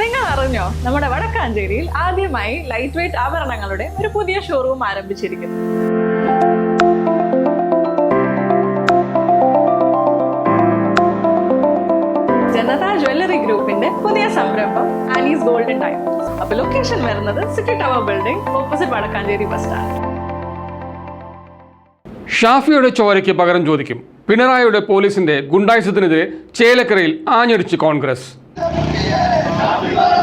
നിങ്ങൾ അറിഞ്ഞോ നമ്മുടെ വടക്കാഞ്ചേരിയിൽ ആദ്യമായി ലൈറ്റ് വെയിറ്റ് ആഭരണങ്ങളുടെ ഒരു പുതിയ ഷോറൂം ആരംഭിച്ചിരിക്കുന്നു. ജനത ജ്വല്ലറി ഗ്രൂപ്പിന്റെ പുതിയ സംരംഭം ആനീസ് ഗോൾഡൻ ടൈം. അപ്പൊ ലൊക്കേഷൻ വരുന്നത് city tower building opposite Vadakkanchery bus stand ഷാഫിയുടെ ചോരയ്ക്ക് പകരം ചോദിക്കും. പിണറായിയുടെ പോലീസിന്റെ ഗുണ്ടായുസത്തിനെതിരെ ചേലക്കരയിൽ ആഞ്ഞടിച്ച് കോൺഗ്രസ്. പിണറായിയുടെ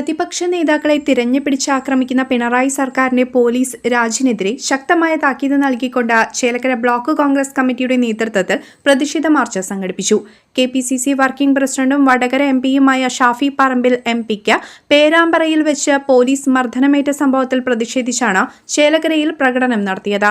പ്രതിപക്ഷ നേതാക്കളെ തിരഞ്ഞുപിടിച്ച് ആക്രമിക്കുന്ന പിണറായി സർക്കാരിന്റെ പോലീസ് രാജിനെതിരെ ശക്തമായ താക്കീത് നൽകിക്കൊണ്ട് ചേലക്കര ബ്ലോക്ക് കോൺഗ്രസ് കമ്മിറ്റിയുടെ നേതൃത്വത്തിൽ പ്രതിഷേധ മാർച്ച് സംഘടിപ്പിച്ചു. കെ വർക്കിംഗ് പ്രസിഡന്റും വടകര എം പിയുമായ ഷാഫി പറമ്പിൽ എം പിക്ക് പേരാമ്പറയിൽ വെച്ച് പോലീസ് മർദ്ദനമേറ്റ സംഭവത്തിൽ പ്രതിഷേധിച്ചാണ് ചേലക്കരയിൽ പ്രകടനം നടത്തിയത്.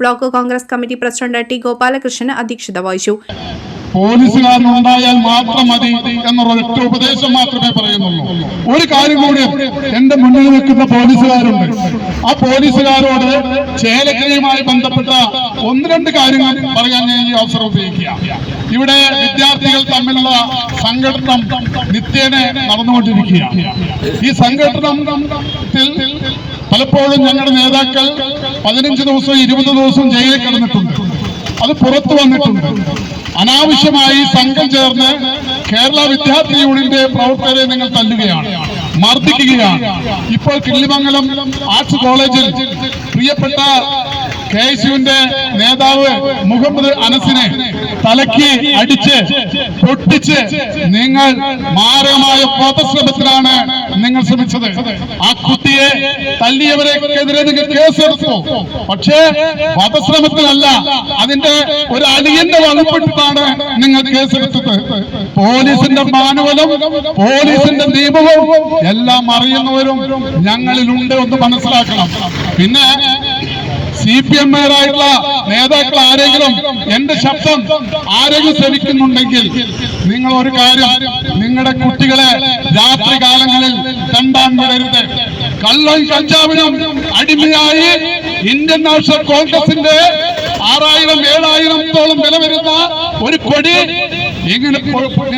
Block Congress committee president T Gopalakrishnan അധ്യക്ഷത വഹിച്ചു. പോലീസുകാരനുണ്ടായാൽ മാത്രം മതി എന്നുള്ള ഒറ്റ ഉപദേശം മാത്രമേ പറയുന്നുള്ളൂ. ഒരു കാര്യം കൂടി എന്റെ മുന്നിൽ നിൽക്കുന്ന പോലീസുകാരുണ്ട്. ആ പോലീസുകാരോട് ചേലക്കരയുമായി ബന്ധപ്പെട്ട ഒന്ന് രണ്ട് കാര്യങ്ങൾ പറയാൻ ഞാൻ ഈ അവസരം ഉപയോഗിക്കുക ഇവിടെ വിദ്യാർത്ഥികൾ തമ്മിലുള്ള സംഘടനം നിത്യേന നടന്നുകൊണ്ടിരിക്കുക ഈ സംഘടനത്തിൽ പലപ്പോഴും ഞങ്ങളുടെ നേതാക്കൾ പതിനഞ്ച് ദിവസവും ഇരുപത് ദിവസവും ജയിലിൽ കിടന്നിട്ടുണ്ട്. അത് പുറത്തു വന്നിട്ടുണ്ട്. അനാവശ്യമായി സംഘം ചേർന്ന് കേരള വിദ്യാർത്ഥി യൂണിയന്റെ പ്രവർത്തകരെ നിങ്ങൾ തല്ലുകയാണ് മർദ്ദിക്കുകയാണ്. ഇപ്പോൾ കിള്ളിമംഗലം ആർട്സ് കോളേജിൽ പ്രിയപ്പെട്ട കെ എസ് നേതാവ് മുഹമ്മദ് അനസിനെ തലയ്ക്ക് അടിച്ച് പൊട്ടിച്ച് നിങ്ങൾ മാരകമായ വധശ്രമത്തിലാണ് നിങ്ങൾ ശ്രമിച്ചത്. ആ കുട്ടിയെ തല്ലിയവരെക്കെതിരെ നിങ്ങൾ കേസെടുത്തു പക്ഷേ വധശ്രമത്തിനല്ല അതിന്റെ ഒരു അടിയന്റെ വകുപ്പിട്ടിട്ടാണ് നിങ്ങൾ കേസെടുത്തത് പോലീസിന്റെ മാനുവലും പോലീസിന്റെ നിയമവും എല്ലാം അറിയുന്നവരും ഞങ്ങളിലുണ്ട് ഒന്ന് മനസ്സിലാക്കണം. പിന്നെ സി പി എമ്മുകാരായിട്ടുള്ള നേതാക്കൾ ആരെങ്കിലും എന്റെ ശബ്ദം ആരെങ്കിലും ശ്രമിക്കുന്നുണ്ടെങ്കിൽ നിങ്ങൾ ഒരു കാര്യം നിങ്ങളുടെ കുട്ടികളെ രാത്രി കാലങ്ങളിൽ കണ്ടാൻ വിടരുത് കള്ളം കഞ്ചാവിനും അടിമയായി ഇന്ത്യൻ നാഷണൽ കോൺഗ്രസിന്റെ ആറായിരം ഏഴായിരത്തോളം വില വരുന്ന ഒരു കൊടി ഇങ്ങനെ പൊ-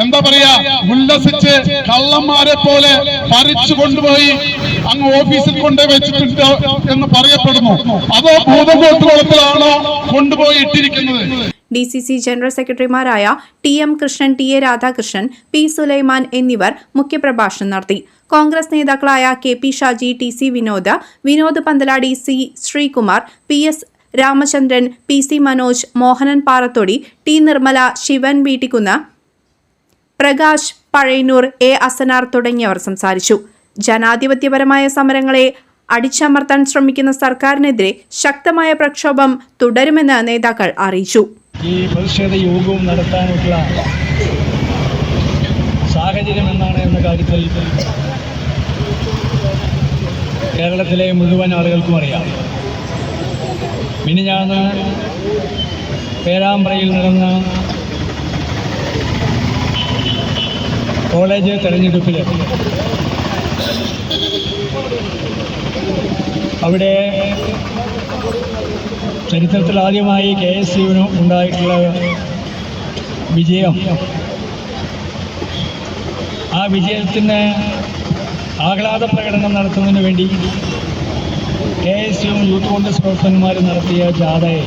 എന്താ പറയാ ഉല്ലസിച്ച് കള്ളന്മാരെ പോലെ പറിച്ചു കൊണ്ടുപോയി അങ്ങ് ഓഫീസിൽ കൊണ്ടു വെച്ചിട്ടുണ്ട് എന്ന് പറയപ്പെടുന്നു. അതോ ഭൂതകോട്ടുകുളത്തിലാണോ കൊണ്ടുപോയി ഇട്ടിരിക്കുന്നത്? ഡി സി സി ജനറൽ സെക്രട്ടറിമാരായ T M Krishnan T A Radhakrishnan P Sulaiman എന്നിവർ മുഖ്യപ്രഭാഷണം നടത്തി. കോൺഗ്രസ് നേതാക്കളായ K P Shaji T C Vinod Vinod Panthaladi C Sreekumar P S Ramachandran P C Manoj Mohanan Parathodi T Nirmala Sivan Veettikkunnu Prakash Pazhayannur A Asanar തുടങ്ങിയവർ സംസാരിച്ചു. ജനാധിപത്യപരമായ സമരങ്ങളെ അടിച്ചമർത്താൻ ശ്രമിക്കുന്ന സർക്കാരിനെതിരെ ശക്തമായ പ്രക്ഷോഭം തുടരുമെന്ന് നേതാക്കൾ അറിയിച്ചു. ഈ പ്രതിഷേധ യോഗവും നടത്താനുള്ള സാഹചര്യം എന്താണ് എന്ന കാര്യത്തിൽ കേരളത്തിലെ മുഴുവൻ ആളുകൾക്കും അറിയാം. മിനിഞ്ഞാന്ന് പേരാമ്പ്രയിൽ നടന്ന കോളേജ് തെരഞ്ഞെടുപ്പിൽ അവിടെ ചരിത്രത്തിൽ ആദ്യമായി കെ എസ് യുവിന് ഉണ്ടായിട്ടുള്ള വിജയം. ആ വിജയത്തിന് ആഹ്ലാദ പ്രകടനം നടത്തുന്നതിന് വേണ്ടി K S U youth Congress പ്രവർത്തകന്മാർ നടത്തിയ ജാഥയെ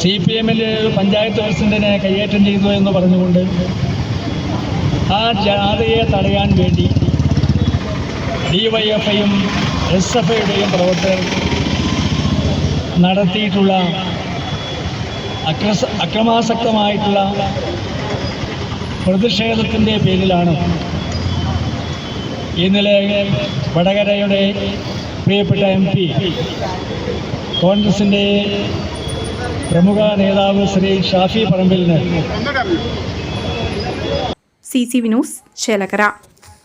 സി പി എമ്മിൽ പഞ്ചായത്ത് പ്രസിഡന്റിനെ കൈയേറ്റം ചെയ്തു എന്ന് പറഞ്ഞുകൊണ്ട് ആ ജാഥയെ തടയാൻ വേണ്ടി ഡി വൈ എഫ് ഐയും എസ് എഫ് ഐയുടെയും പ്രവർത്തകർ നടത്തിയിട്ടുള്ള അക്രമാസക്തമായിട്ടുള്ള പ്രതിഷേധത്തിന്റെ പേരിലാണ് ഇന്നലെ വടകരയുടെ പ്രിയപ്പെട്ട എം പി കോൺഗ്രസിന്റെ പ്രമുഖ നേതാവ് Shri Shafi പറമ്പിലിന്. C C Vinos news Chelakkara.